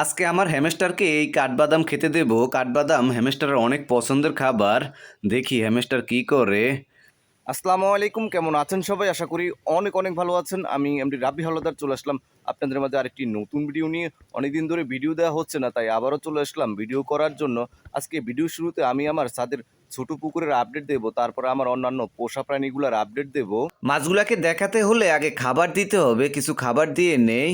আজকে আমার হ্যামস্টারকে এই কাঠবাদাম খেতে দেব। কাঠবাদাম হ্যামেস্টারের অনেক পছন্দের খাবার। দেখি হ্যামস্টার কি করে। আসসালামু আলাইকুম কেমন আছেন সবাই? আশা করি অনেক অনেক ভালো আছেন। আমি এমডি রাবি হলদার চলে আসলাম আপনাদের মাঝে আরেকটি নতুন ভিডিও নিয়ে। অনেকদিন ধরে ভিডিও দেওয়া হচ্ছে না তাই আবারও চলে আসলাম ভিডিও করার জন্য। আজকে ভিডিও শুরুতে আমি আমার ছাদের ছোট পুকুরের আপডেট দেবো তারপরে আমার অন্যান্য পোষা প্রাণীগুলোর আপডেট দেবো। মাছগুলাকে দেখাতে হলে আগে খাবার দিতে হবে কিছু খাবার দিয়ে নেই।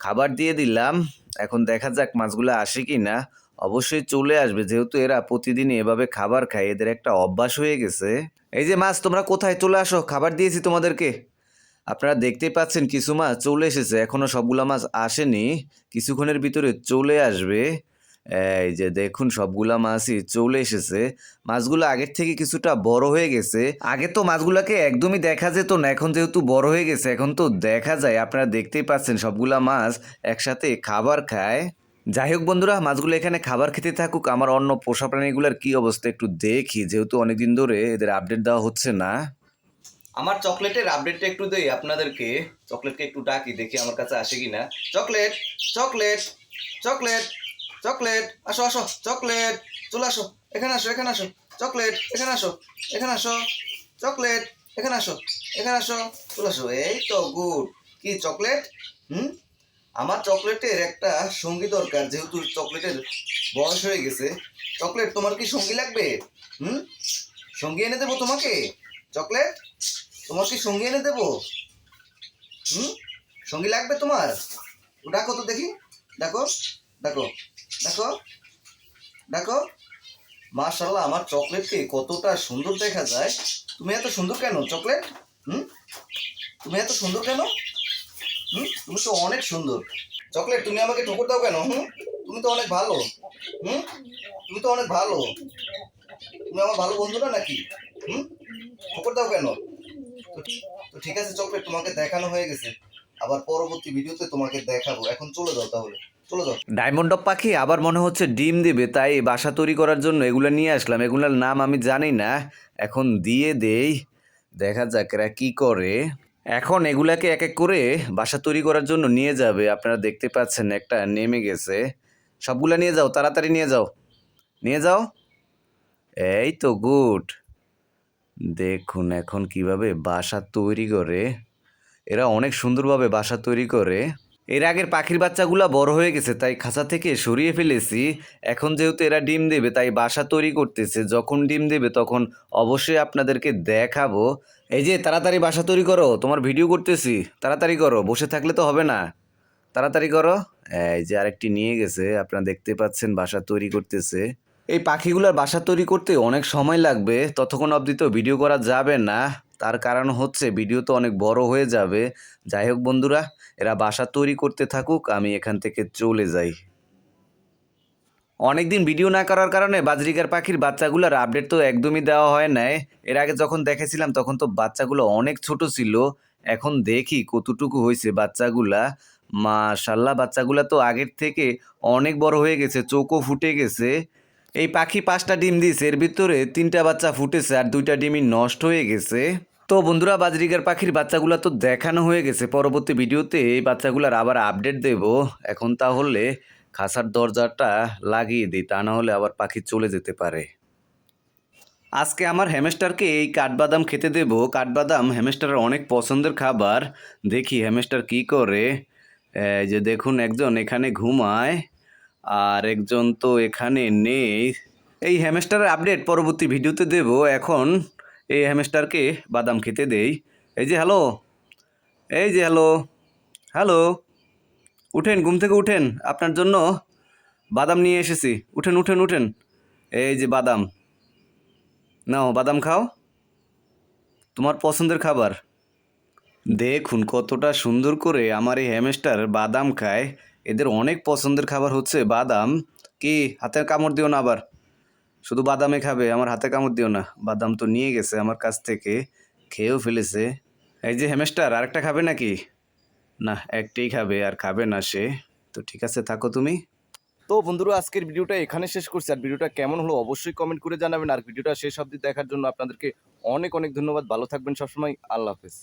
খাবার দিয়ে দিলাম। এখন দেখা যাক মাছগুলো আসে কি না অবশ্যই চলে আসবে, যেহেতু এরা প্রতিদিন এভাবে খাবার খায়, এদের একটা অভ্যাস হয়ে গেছে। এই যে মাছ, তোমরা কোথায়? চলে আসো, খাবার দিয়েছি তোমাদেরকে। আপনারা দেখতেই পাচ্ছেন কিছু মাছ চলে এসেছে এখনও সবগুলো মাছ আসেনি। কিছুক্ষণের ভিতরে চলে আসবে। এই যে দেখুন, সবগুলা মাছই চলে এসেছে। মাছগুলো আগের থেকে কিছুটা বড় হয়ে গেছে। আগে তো মাছগুলোকে একদমই দেখা যেত না, এখন যেহেতু বড় হয়ে গেছে, এখন তো দেখা যায়, আপনারা দেখতেই পাচ্ছেন সবগুলা মাছ একসাথে খাবার খায়। যাই হোক বন্ধুরা, মাছগুলো এখানে খাবার খেতে থাকুক, আমার অন্য পোষা প্রাণীগুলোর কী অবস্থা একটু দেখি, যেহেতু অনেকদিন ধরে এদের আপডেট দেওয়া হচ্ছে না। আমার চকলেটের আপডেটটা একটু দেই আপনাদেরকে। চকলেটকে একটু ডাকি, দেখি আমার কাছে আসে কি না চকলেট চকলেট চকলেট। চকলেট, আসো আসো, চকলেট, চলে আসো, এখানে আসো এখানে আসো, চকলেট, এখানে আসো এখানে আসো, চকলেট, এখানে আসো এখানে আসো, চলে আসো, এই তো গুড, কি চকলেট? হুম? আমার চকলেটের একটা সঙ্গী দরকার, যেহেতু চকলেটের বয়স হয়ে গেছে, চকলেট, তোমার কি সঙ্গী লাগবে? হুম? সঙ্গী এনে দেবো তোমাকে? চকলেট, তোমার কি সঙ্গী এনে দেবো? হুম? সঙ্গী লাগবে তোমার? ডাকো তো দেখি ডাকো ডাকো দেখো দেখো মাশাল্লাহ আমার চকলেটকে কতটা সুন্দর দেখা যায়। তুমি এত সুন্দর কেন চকলেট হুম? তুমি এত সুন্দর কেন? হুম? তুমি তো অনেক সুন্দর। চকলেট তুমি আমাকে ঠোকর দাও কেন? হুম? তুমি তো অনেক ভালো। হুম? তুমি তো অনেক ভালো। তুমি আমার ভালো বন্ধু না নাকি? হুম? ঠোকর দাও কেন? তো ঠিক আছে চকলেট তোমাকে দেখানো হয়ে গেছে। আবার পরবর্তী ভিডিওতে তোমাকে দেখাবো। এখন চলে যাও তাহলে। ডায়মন্ড পাখি আবার মনে হচ্ছে ডিম দিবে, তাই বাসা তৈরি করার জন্য এগুলো নিয়ে আসলাম। এগুলোর নাম আমি জানি না, এখন দিয়ে দেই। দেখা যাক এরা কি করে। এখন এগুলাকে এক এক করে বাসা তৈরি করার জন্য নিয়ে যাবে। আপনারা দেখতে পাচ্ছেন একটা নেমে গেছে। সবগুলা নিয়ে যাও, তাড়াতাড়ি নিয়ে যাও। নিয়ে যাও। এই তো গুড। দেখুন এখন কীভাবে বাসা তৈরি করে। এরা অনেক সুন্দরভাবে বাসা তৈরি করে। এর আগের পাখির বাচ্চাগুলা বড় হয়ে গেছে, তাই খাঁচা থেকে সরিয়ে ফেলেছি। এখন যেহেতু এরা ডিম দেবে, তাই বাসা তৈরি করতেছে। যখন ডিম দেবে, তখন অবশ্যই আপনাদেরকে দেখাবো। এই যে, তাড়াতাড়ি বাসা তৈরি করো, তোমার ভিডিও করতেছি। তাড়াতাড়ি করো, বসে থাকলে তো হবে না। তাড়াতাড়ি করো। এই যে, আরেকটি নিয়ে গেছে, আপনারা দেখতে পাচ্ছেন বাসা তৈরি করতেছে। এই পাখিগুলোর বাসা তৈরি করতে অনেক সময় লাগবে, ততক্ষণ অবধি তো ভিডিও করা যাবে না। তার কারণ হচ্ছে ভিডিও তো অনেক বড় হয়ে যাবে। যাই হোক বন্ধুরা, এরা বাসা তৈরি করতে থাকুক, আমি এখান থেকে চলে যাই। অনেকদিন ভিডিও না করার কারণে বাজরিকার পাখির বাচ্চাগুলোর আপডেট তো একদমই দেওয়া হয় নাই। এর আগে যখন দেখেছিলাম, তখন তো বাচ্চাগুলো অনেক ছোট ছিল। এখন দেখি কতটুকু হয়েছে বাচ্চাগুলা। মাশাল্লাহ বাচ্চাগুলা তো আগের থেকে অনেক বড় হয়ে গেছে, চোখও ফুটে গেছে। এই পাখি পাঁচটা ডিম দিয়েছে, এর ভিতরে তিনটা বাচ্চা ফুটেছে আর দুইটা ডিমই নষ্ট হয়ে গেছে। তো বন্ধুরা বাজরিকার পাখির বাচ্চাগুলো তো দেখানো হয়ে গেছে। পরবর্তী ভিডিওতে এই বাচ্চাগুলোর আবার আপডেট দেব। এখন তাহলে খাসার দরজাটা লাগিয়ে দিই, তা না হলে আবার পাখি চলে যেতে পারে। আজকে আমার হ্যামেস্টারকে এই কাঠবাদাম খেতে দেব। কাঠবাদাম হ্যামেস্টারের অনেক পছন্দের খাবার। দেখি হ্যামেস্টার কি করে। যে দেখুন, একজন এখানে ঘুমায়। আর একজন তো এখানে নেই। এই হ্যামস্টারের আপডেট পরবর্তী ভিডিওতে দেব। এখন এই হ্যামস্টারকে বাদাম খেতে দেই। এই যে হ্যালো এই যে হ্যালো হ্যালো উঠেন, ঘুম থেকে উঠেন, আপনার জন্য বাদাম নিয়ে এসেছি। উঠেন উঠেন উঠেন। এই যে বাদাম। নাও, বাদাম খাও। তোমার পছন্দের খাবার। দেখুন কতটা সুন্দর করে আমার এই হ্যামস্টার বাদাম খায়। এদের অনেক পছন্দের খাবার হচ্ছে বাদাম। কি হাতে কামড় দিও না আবার। শুধু বাদামে খাবে, আমার হাতে কামড় দিও না। বাদাম তো নিয়ে গেছে আমার কাছ থেকে, খেয়েও ফেলেছে। এই যে হ্যামস্টার আরেকটা খাবে নাকি? না, একটাই খাবে, আর খাবে না সে। তো ঠিক আছে, থাকো তুমি। তো বন্ধুরা, আজকের ভিডিওটা এখানে শেষ করছি। আর ভিডিওটা কেমন হলো অবশ্যই কমেন্ট করে জানাবেন। আর ভিডিওটা শেষ অবধি দেখার জন্য আপনাদেরকে অনেক অনেক ধন্যবাদ। ভালো থাকবেন সবসময়। আল্লাহ হাফেজ।